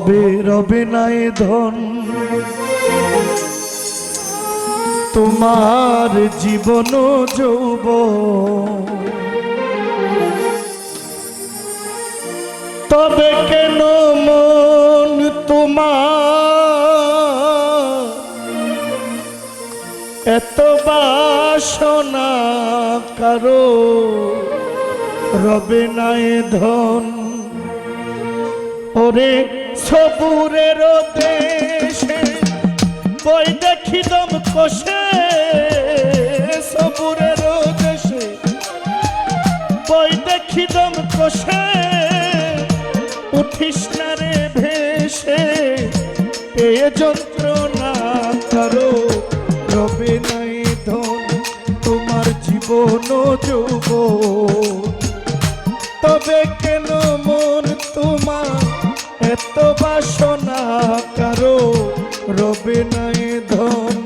ভবে রবে নাই ধন। তোমার জীবন যৌব। তবে কেন মন তোমার? এত বাসনা কারও? রবে নাই ধন। ওরে সবুরের দেশে বই দেখি দম কষে সবুরের দেশে বই দেখি দম কষে, উঠিস না রে ভেসে, এ যন্ত্রণা কারও রবে নাই ধন, তোমার জীবন যৌব তবে কেন মন তোমার এত বাসনা কারও রবে নাই ধন।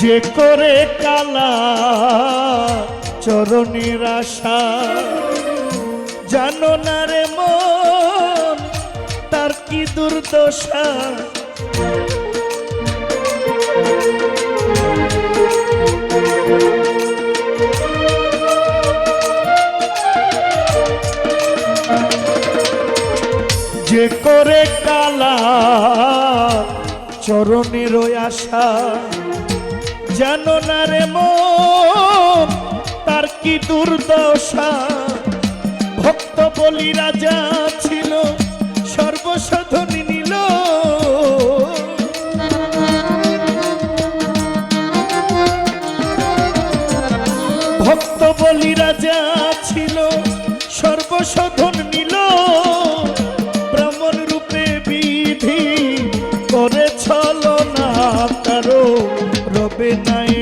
যে করে কালা চরণের আশা জানো না রে মন, তার কি দুর্দশা? যে করে কালা চরণের আশা, জানো না রে মন কি দুর্দশা? ভক্ত বলি রাজা ছিল, সর্বসাধনী নিল। ভক্ত বলি রাজা ছিল, সর্বসাধন নিল। ব্রাহ্মণ রূপে বিধি করে ছলো না কারও রবে নাই।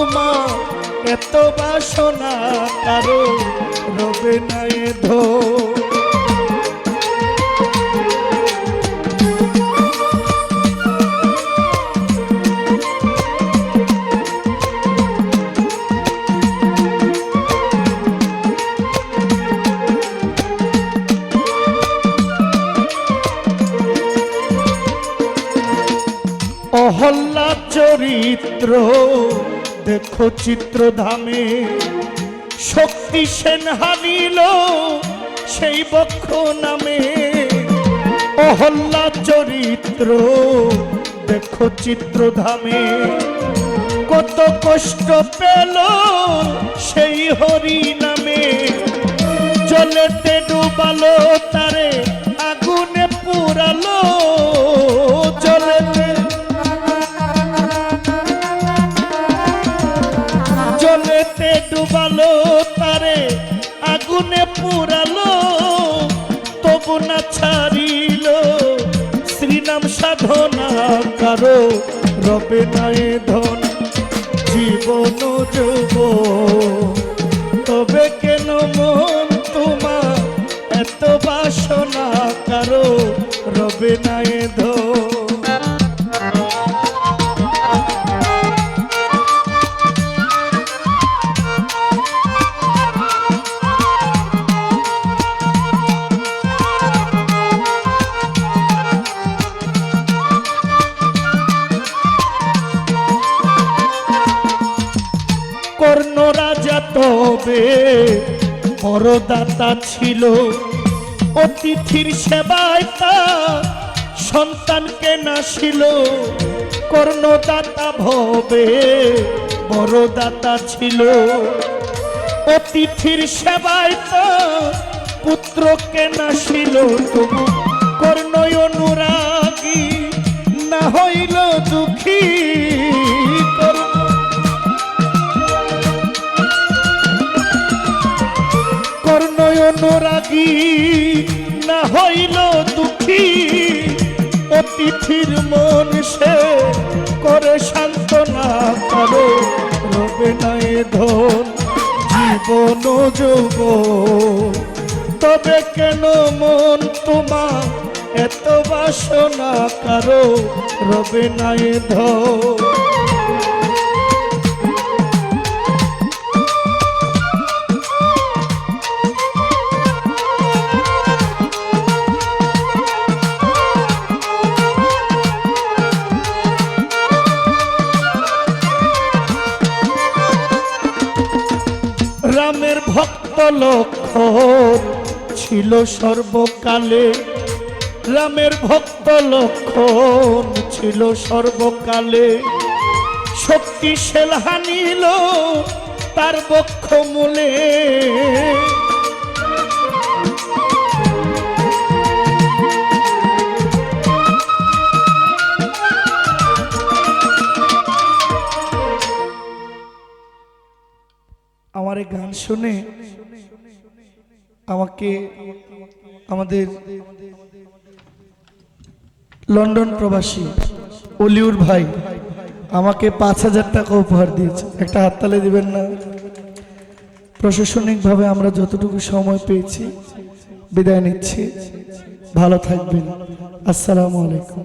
তোমার এত বাসনা কারও রবে নাই ধন। অহল্লা চরিত্র দেখো চিত্রধামে শক্তি সেন হানিল সেই বক্ষ নামে। অহল্লা চরিত্র, দেখো চিত্রধামে। কত কষ্ট পেল সেই হরি নামে জলেতে ডুবালো তারে তারে আগুনে পুরালো, তবু না ছাড়িল। শ্রীনাম সাধনা কারও, রবে নাই ধন, জীবন যুব। তবে কেন মন তোমার এত বাসনা কারও, রবে নাই ধন? তবে বড়দাতা ছিল। অতিথির সেবায় তার সন্তানকে নাসিল কর্ণদাতা ভবে বড়দাতা ছিল। অতিথির সেবায় তার পুত্রকে নাসিল তবু কর্ণই অনুরাগী না হইল দুঃখী। অনুরাগী না হইল দুঃখী। অতিথির মন সে করে সান্ত্বনা কারও, রবে নাই ধন, জীবন যুগ তবে কেন মন তোমার এত বাসনা কারও? রবে নাই ধন। লক্ষণ ছিল সর্বকালে। রামের ভক্ত লক্ষণ ছিল সর্বকালে। শক্তি সেল হানিল তার বক্ষ মূলে। আমার গান শুনে আমাকে আমাদের লন্ডন প্রবাসী অলিউর ভাই আমাকে পাঁচ হাজার টাকা উপহার দিয়েছে। একটা হাততালি দিবেন না? প্রশাসনিকভাবে আমরা যতটুকু সময় পেয়েছি বিদায় নিচ্ছি। ভালো থাকবেন। আসসালামু আলাইকুম।